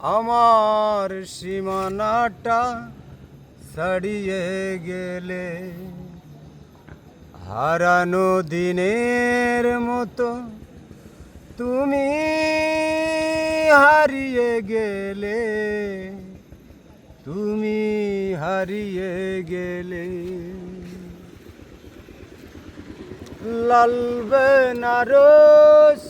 আমার সীমানাটা ছাড়িয়ে গেলে হারানো দিনের মতো তুমি হারিয়ে গেলে, তুমি হারিয়ে গেলে। লাল বেনারসি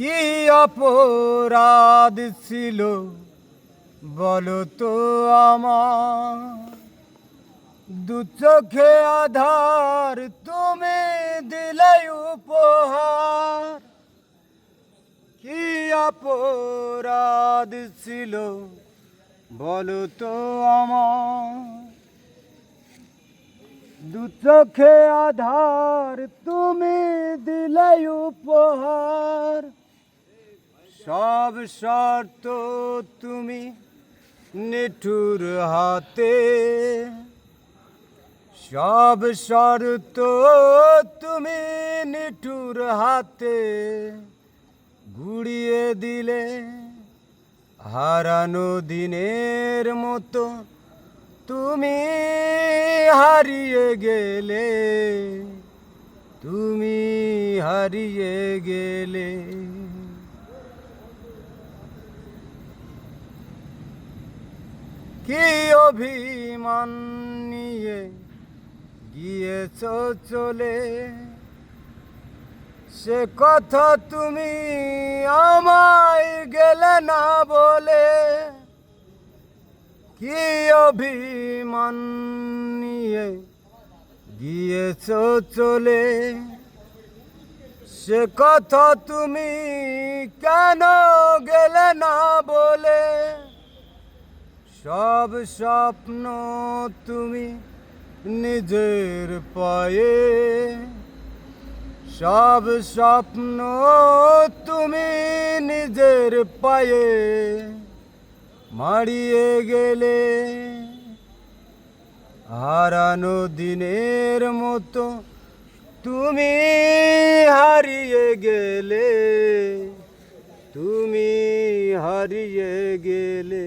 কি অপরাধ ছিল বলো তো আমার? দু চোখে আধার তুমি দিলে উপহার। কি অপরাধ ছিল বলো তো আমার? দু চোখে আধার তুমি দিলে উপহার। সব শর্ত তুমি নিঠুর হাতে। সব শর্ত তুমি নিঠুর হাতে গুড়িয়ে দিলে হারানো দিনের মতো তুমি হারিয়ে গেলে, তুমি হারিয়ে গেলে। কি অভিমান নিয়ে গিয়েছ চলে? সে কথা তুমি আমায় গেলে না বলে। কি অভিমান নিয়ে গিয়েছ চলে? সে কথা তুমি কেন গেলে না বলে? সব স্বপ্ন তুমি নিজের পায়ে। সব স্বপ্ন তুমি নিজের পায়ে। মারিয়ে গেলে হারানো দিনের মতো তুমি হারিয়ে গেলে, তুমি হারিয়ে গেলে।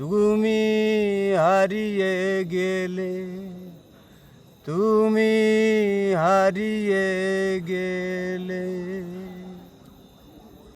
তুমি হারিয়ে গেলে তুমি হারিয়ে গেলে।